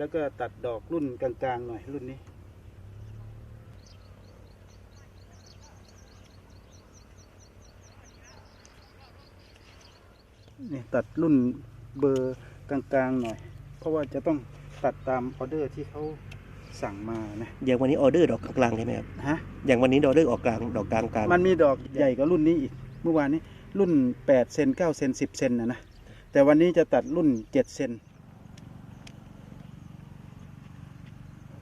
แล้วก็ตัดดอกรุ่นกลางๆหน่อยรุ่นนี้ นี่ตัดรุ่นเบอร์กลางๆหน่อย เพราะว่าจะต้องตัดตามออเดอร์ที่เขาสั่งมานะ อย่างวันนี้ออเดอร์ดอกกลางๆใช่ไหมครับ ฮะ อย่างวันนี้ออเดอร์ออกกลางดอกกลางกลางมันมีดอกใหญ่กว่ารุ่นนี้อีก เมื่อวานนี้รุ่น8เซน9เซน10เซนนะนะ แต่วันนี้จะตัดรุ่น7เซน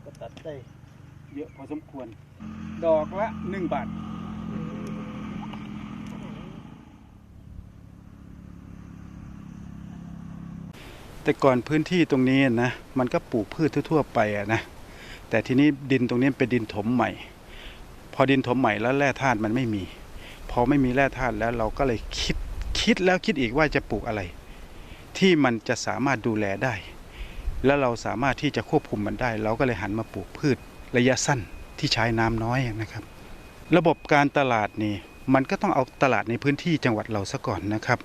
ก็ตัด ได้เยอะพอสมควร ดอกละ1บาท แต่ก่อนพื้นที่ตรงนี้นะ มันก็ปลูกพืชทั่วๆไปอะนะ แต่ทีนี้ดินตรงนี้เป็นดินถมใหม่ พอดินถมใหม่แล้วแร่ธาตุมันไม่มี พอไม่มีแร่ธาตุแล้วเราก็เลยคิดคิดแล้วคิดอีกว่าจะปลูกอะไร ที่มันจะสามารถดูแลได้ แล้วเราสามารถที่จะควบคุมมันได้ เราก็เลยหันมาปลูกพืชระยะสั้นที่ใช้น้ำน้อยนะครับ ระบบการตลาดนี่มันก็ต้องเอาตลาดในพื้นที่จังหวัดเราซะก่อนนะครับ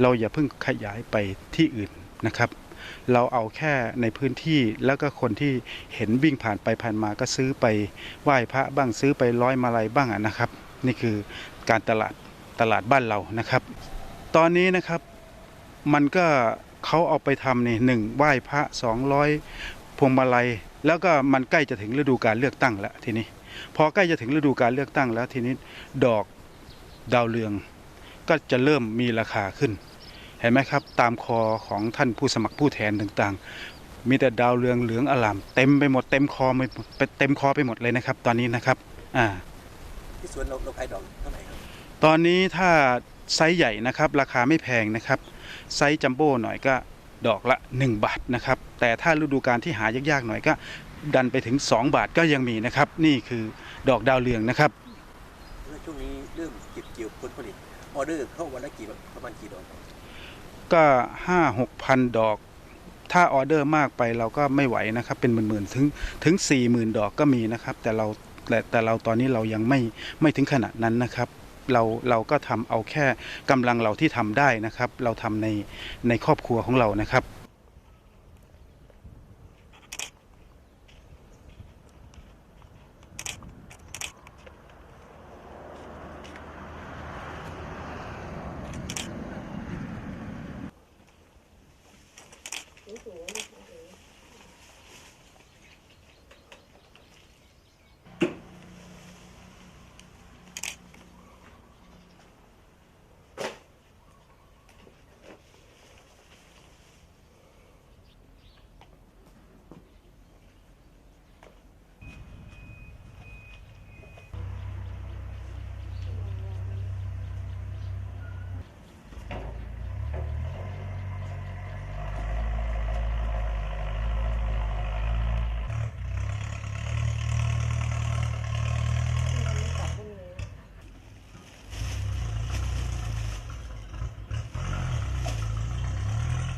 เราอย่าเพิ่งขยายไปที่อื่นนะครับ เราเอาแค่ในพื้นที่แล้วก็คนที่เห็นวิ่งผ่านไปผ่านมาก็ซื้อไปไหว้พระบ้างซื้อไปร้อยมาลัยบ้างนะครับ นี่คือการตลาดตลาดบ้านเรานะครับ ตอนนี้นะครับมันก็ เขาเอาไปทำนี่หนึ่งไหว้พระสองร้อยพวงมาลัย แล้วก็มันใกล้จะถึงฤดูการเลือกตั้งแล้วทีนี้พอใกล้จะถึงฤดูการเลือกตั้งแล้วทีนี้ดอกดาวเรือง ก็จะเริ่มมีราคาขึ้น เห็นไหมครับ ตามคอของท่านผู้สมัครผู้แทนต่างๆ มีแต่ดาวเรืองเหลืองอลามเต็มไปหมดเต็มคอไปเต็มคอไปหมดเลยนะครับ ตอนนี้นะครับ อ่าที่สวนเราเราขายดอกเท่าไหร่ครับ ตอนนี้ถ้าไซส์ใหญ่นะครับ ราคาไม่แพงนะครับ ไซส์จัมโบ้หน่อยก็ดอกละ 1 บาทนะครับ แต่ถ้าฤดูการที่หายากๆหน่อยก็ดันไปถึง 2 บาทก็ยังมีนะครับ นี่คือดอกดาวเรืองนะครับแล้วช่วงนี้เริ่มเก็บเกี่ยวผลผลิตออเดอร์เข้าวันละกี่ประมาณกี่ดอกก็ห้าหกพันดอก ถ้าออเดอร์มากไปเราก็ไม่ไหวนะครับ เป็นหมื่นๆถึงถึงสี่หมื่นดอกก็มีนะครับ แต่เราแต่แต่เราตอนนี้เรายังไม่ไม่ถึงขนาดนั้นนะครับ เราเราก็ทำเอาแค่กำลังเราที่ทำได้นะครับ เราทำในในครอบครัวของเรานะครับ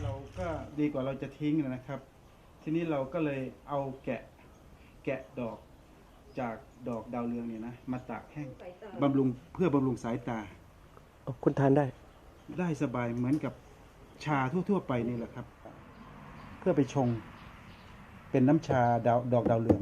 เราก็ ดีกว่าเราจะทิ้งนะครับ ทีนี้เราก็เลยเอาแกะแกะดอกจากดอกดาวเรืองเนี่ยนะมาตากแห้งบำรุงเพื่อบำรุงสายตาคนทานได้ ได้สบายเหมือนกับชาทั่ว ๆ ไปนี่แหละครับ เพื่อไปชงเป็นน้ำชาดาวดอกดาวเรือง